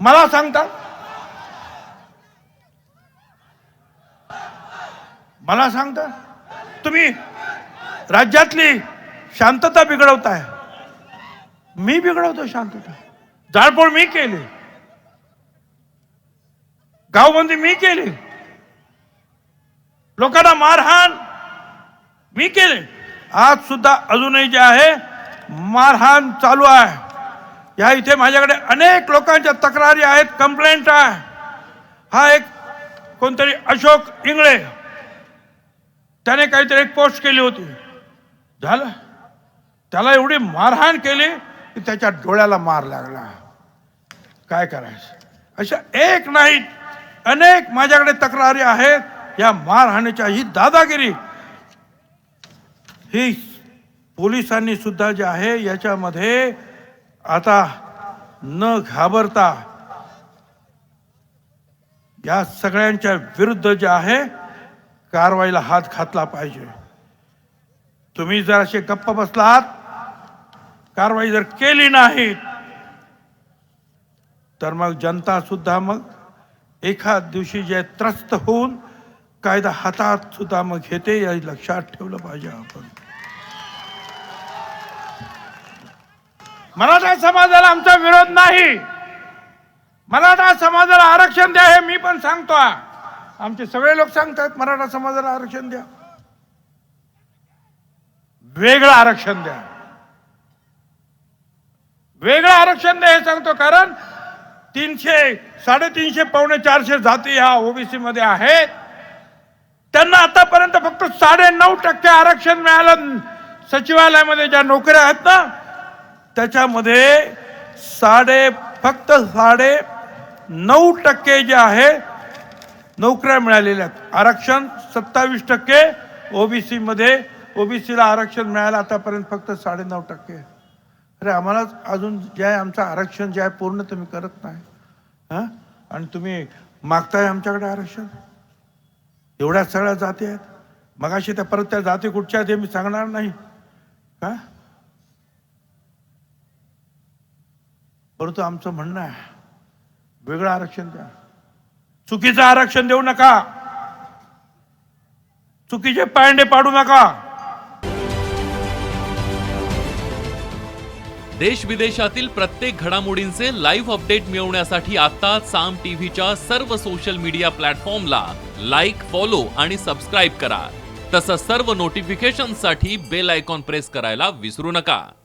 मला सांगता? मला सांगता? तुम्ही राज्यातली शांतता बिघडवताय. मी बिघडवतो शांतता. जाळपोळ मी केली. गावबंदी मी केली. लोकांना मारहाण मी केले. आज सुद्धा अजूनही जे आहे मारहाण चालू आहे. या इथे माझ्याकडे अनेक लोकांच्या तक्रारी आहेत कंप्लेंट आहे. हा एक कोणतरी अशोक इंगळे त्याने काहीतरी एक पोस्ट केली होती. झालं? त्याला एवढी मारहाण केली की त्याच्या डोळ्याला मार लागला. काय करायचं? अशा एक नाही अनेक माझ्याकडे तक्रारी आहेत. या मारहाणीच्या ही दादागिरी ही पोलिसांनी सुद्धा जे आहे याच्यामध्ये आता न घाबरता या सगळ्यांच्या विरुद्ध जे आहे कारवाईला हात घातला पाहिजे. तुम्ही जर असे गप्प बसलात कारवाई जर केली नाही तर मग जनता सुद्धा मग एखाद दिवशी जे त्रस्त होऊन कायदा हातात सुद्धा मग घेते या लक्षात ठेवलं पाहिजे आपण. मराठा समाजाला आमचा विरोध नाही. मराठा समाजाला आरक्षण द्या हे मी पण सांगतो. आमचे सगळे लोक सांगतात मराठा समाजाला आरक्षण द्या. वेगळं आरक्षण द्या. वेगळं आरक्षण द्या हे सांगतो कारण तीनशे साडेतीनशे पावणे चारशे जाती ह्या ओबीसी मध्ये आहेत. त्यांना आतापर्यंत फक्त साडे नऊ टक्के आरक्षण मिळालं. सचिवालयामध्ये ज्या नोकऱ्या आहेत ना त्याच्यामध्ये साडे फक्त साडे नऊ टक्के जे आहे नोकऱ्या मिळालेल्या आहेत. आरक्षण सत्तावीस टक्के ओबीसीमध्ये ओबीसीला आरक्षण मिळालं आतापर्यंत फक्त साडे नऊ टक्के अरे आम्हाला अजून जे आहे आमचं आरक्षण जे आहे पूर्ण तुम्ही करत नाही. हां? आणि तुम्ही मागताय आमच्याकडे आरक्षण? एवढ्या सगळ्या जाती आहेत. मगाशी त्या परत त्या जाती कुठच्या आहेत हे मी सांगणार नाही. का परंतु आमचं म्हणणं आहे वेगळं आरक्षण द्या. चुकीचं आरक्षण देऊ नका. चुकीचे पायंडे पाडू नका. देश विदेशातील प्रत्येक घडामोडींचे लाईव्ह अपडेट मिळवण्यासाठी आता साम टीव्हीच्या सर्व सोशल मीडिया प्लॅटफॉर्मला लाईक फॉलो आणि सबस्क्राईब करा. तसंच सर्व नोटिफिकेशनसाठी बेल आयकॉन प्रेस करायला विसरू नका.